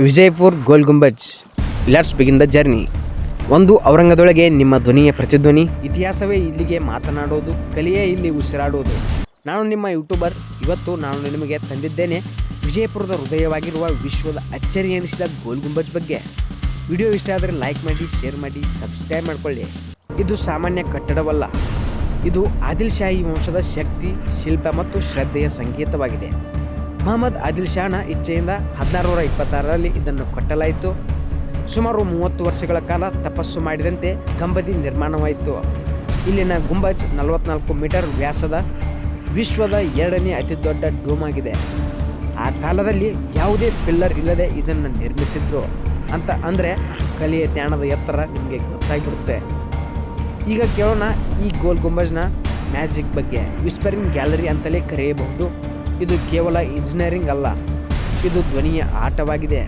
Vijaypur Gol Gumbaz. Let's begin the journey ಒಂದು ಔರಂಗದೊಳಗೆ ನಿಮ್ಮ ಧ್ವನಿಯ ಪ್ರತಿಧ್ವನಿ, ಇತಿಹಾಸವೇ ಇಲ್ಲಿಗೆ ಮಾತನಾಡೋದು, ಕಲಿಯೇ ಇಲ್ಲಿ ಉಸಿರಾಡೋದು. ನಾನು ನಿಮ್ಮ ಯೂಟ್ಯೂಬರ್, ಇವತ್ತು ನಾನು ನಿಮಗೆ ತಂದಿದ್ದೇನೆ ವಿಜಯಪುರದ ಹೃದಯವಾಗಿರುವ ವಿಶ್ವದ ಅಚ್ಚರಿ ಎನಿಸಿದ ಗೋಲ್ ಗುಂಬಜ್ ಬಗ್ಗೆ. ವಿಡಿಯೋ ಇಷ್ಟ ಆದರೆ ಲೈಕ್ ಮಾಡಿ ಶೇರ್ ಮಾಡಿ ಸಬ್ಸ್ಕ್ರೈಬ್ ಮಾಡಿಕೊಳ್ಳಿ. ಇದು ಸಾಮಾನ್ಯ ಕಟ್ಟಡವಲ್ಲ. ಇದು ಆದಿಲ್ ಶಾಹಿ ವಂಶದ ಶಕ್ತಿ, ಶಿಲ್ಪ ಮತ್ತು ಶ್ರದ್ಧೆಯ ಸಂಕೇತವಾಗಿದೆ. ಮಹಮ್ಮದ್ ಆದಿಲ್ ಶಾನ ಇಚ್ಛೆಯಿಂದ ಹದಿನಾರುನೂರ ಇಪ್ಪತ್ತಾರರಲ್ಲಿ ಇದನ್ನು ಕಟ್ಟಲಾಯಿತು. ಸುಮಾರು ಮೂವತ್ತು ವರ್ಷಗಳ ಕಾಲ ತಪಸ್ಸು ಮಾಡಿದಂತೆ ಗಂಬದಿ ನಿರ್ಮಾಣವಾಯಿತು. ಇಲ್ಲಿನ ಗುಂಬಜ್ ನಲವತ್ನಾಲ್ಕು ಮೀಟರ್ ವ್ಯಾಸದ ವಿಶ್ವದ ಎರಡನೇ ಅತಿ ದೊಡ್ಡ ಡೋಮ್ ಆಗಿದೆ. ಆ ಕಾಲದಲ್ಲಿ ಯಾವುದೇ ಪಿಲ್ಲರ್ ಇಲ್ಲದೆ ಇದನ್ನು ನಿರ್ಮಿಸಿದ್ರು ಅಂತ ಅಂದರೆ ಕಲಿಯ ಜ್ಞಾನದ ಎತ್ತರ ನಿಮಗೆ ಗೊತ್ತಾಗಿಬಿಡುತ್ತೆ. ಈಗ ಕೇಳೋಣ ಈ ಗೋಲ್ ಗುಂಬಜ್ನ ಮ್ಯಾಜಿಕ್ ಬಗ್ಗೆ. ವಿಸ್ಪರಿಂಗ್ ಗ್ಯಾಲರಿ ಅಂತಲೇ ಕರೆಯಬಹುದು. ಇದು ಕೇವಲ ಇಂಜಿನಿಯರಿಂಗ್ ಅಲ್ಲ, ಇದು ಧ್ವನಿಯ ಆಟವಾಗಿದೆ.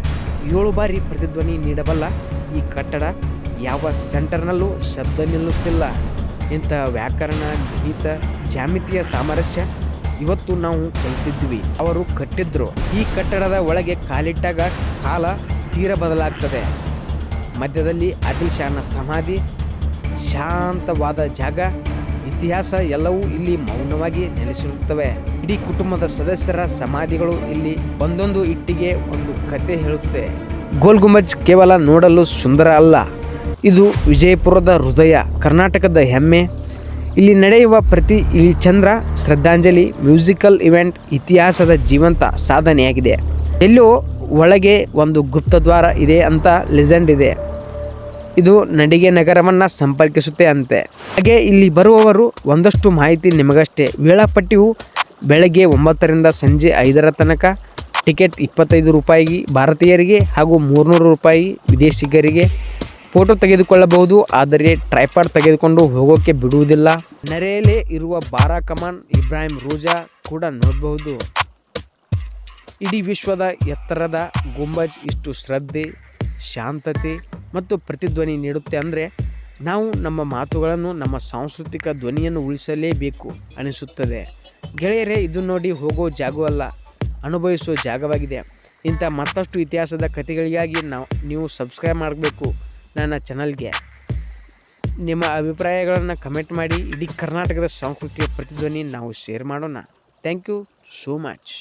ಏಳು ಬಾರಿ ಪ್ರತಿಧ್ವನಿ ನೀಡಬಲ್ಲ ಈ ಕಟ್ಟಡ ಯಾವ ಸೆಂಟರ್ನಲ್ಲೂ ಶಬ್ದ ನಿಲ್ಲುತ್ತಿಲ್ಲ. ಇಂಥ ವ್ಯಾಕರಣ, ಗಣಿತ ಜಾಮಿತಿಯ ಸಾಮರಸ್ಯ ಇವತ್ತು ನಾವು ಕಲಿತಿದ್ವಿ. ಅವರು ಕಟ್ಟಿದ್ರು. ಈ ಕಟ್ಟಡದ ಒಳಗೆ ಕಾಲಿಟ್ಟಾಗ ಕಾಲ ತೀರ ಬದಲಾಗ್ತದೆ. ಮಧ್ಯದಲ್ಲಿ ಆದಿಲ್ ಶಾನ ಸಮಾಧಿ, ಶಾಂತವಾದ ಜಾಗ ಇತಿಹಾಸ ಎಲ್ಲವೂ ಇಲ್ಲಿ ಮೌನವಾಗಿ ನೆಲೆಸಿರುತ್ತವೆ. ಇಡೀ ಕುಟುಂಬದ ಸದಸ್ಯರ ಸಮಾಧಿಗಳು ಇಲ್ಲಿ ಒಂದೊಂದು ಇಟ್ಟಿಗೆ ಒಂದು ಕತೆ ಹೇಳುತ್ತೆ. ಗೋಲ್ ಗುಂಬಜ್ ಕೇವಲ ನೋಡಲು ಸುಂದರ ಅಲ್ಲ. ಇದು ವಿಜಯಪುರದ ಹೃದಯ, ಕರ್ನಾಟಕದ ಹೆಮ್ಮೆ. ಇಲ್ಲಿ ನಡೆಯುವ ಪ್ರತಿ ಇಲ್ಲಿ ಚಂದ್ರ ಶ್ರದ್ಧಾಂಜಲಿ, ಮ್ಯೂಸಿಕಲ್ ಇವೆಂಟ್, ಇತಿಹಾಸದ ಜೀವಂತ ಸಾಧನೆಯಾಗಿದೆ. ಎಲ್ಲೋ ಒಳಗೆ ಒಂದು ಗುಪ್ತದ್ವಾರ ಇದೆ ಅಂತ ಲೆಜೆಂಡ್ ಇದೆ. ಇದು ನಡಿಗೆ ನಗರವನ್ನು ಸಂಪರ್ಕಿಸುತ್ತೆ ಅಂತೆ. ಹಾಗೆ ಇಲ್ಲಿ ಬರುವವರು ಒಂದಷ್ಟು ಮಾಹಿತಿ ನಿಮಗಷ್ಟೇ. ವೇಳಾಪಟ್ಟಿಯು ಬೆಳಗ್ಗೆ ಒಂಬತ್ತರಿಂದ ಸಂಜೆ ಐದರ ತನಕ, ಟಿಕೆಟ್ ಇಪ್ಪತ್ತೈದು ರೂಪಾಯಿಗೆ ಭಾರತೀಯರಿಗೆ ಹಾಗೂ ಮೂರುನೂರು ರೂಪಾಯಿ ವಿದೇಶಿಗರಿಗೆ ಫೋಟೋ ತೆಗೆದುಕೊಳ್ಳಬಹುದು. ಆದರೆ ಟ್ರೈಪಾಡ್ ತೆಗೆದುಕೊಂಡು ಹೋಗೋಕ್ಕೆ ಬಿಡುವುದಿಲ್ಲ. ನೆರೆಯಲ್ಲೇ ಇರುವ ಬಾರಾ ಕಮಾನ್ ಇಬ್ರಾಹಿಂ ರೋಜಾ ಕೂಡ ನೋಡಬಹುದು. ಇಡೀ ವಿಶ್ವದ ಎತ್ತರದ ಗುಂಬಜ್, ಇಷ್ಟು ಶ್ರದ್ಧೆ, ಶಾಂತತೆ ಮತ್ತು ಪ್ರತಿಧ್ವನಿ ನೀಡುತ್ತೆ ಅಂದರೆ ನಾವು ನಮ್ಮ ಮಾತುಗಳನ್ನು, ನಮ್ಮ ಸಾಂಸ್ಕೃತಿಕ ಧ್ವನಿಯನ್ನು ಉಳಿಸಲೇಬೇಕು ಅನಿಸುತ್ತದೆ. ಗೆಳೆಯರೇ, ಇದು ನೋಡಿ ಹೋಗೋ ಜಾಗವಲ್ಲ ಅನುಭವಿಸೋ ಜಾಗವಾಗಿದೆ. ಇಂಥ ಮತ್ತಷ್ಟು ಇತಿಹಾಸದ ಕಥೆಗಳಿಗಾಗಿ ನಾವು, ನೀವು ಸಬ್ಸ್ಕ್ರೈಬ್ ಮಾಡಬೇಕು ನನ್ನ ಚಾನಲ್ಗೆ ನಿಮ್ಮ ಅಭಿಪ್ರಾಯಗಳನ್ನು ಕಮೆಂಟ್ ಮಾಡಿ, ಇಡೀ ಕರ್ನಾಟಕದ ಸಂಸ್ಕೃತಿಯ ಪ್ರತಿಧ್ವನಿ ನಾವು ಶೇರ್ ಮಾಡೋಣ. Thank you so much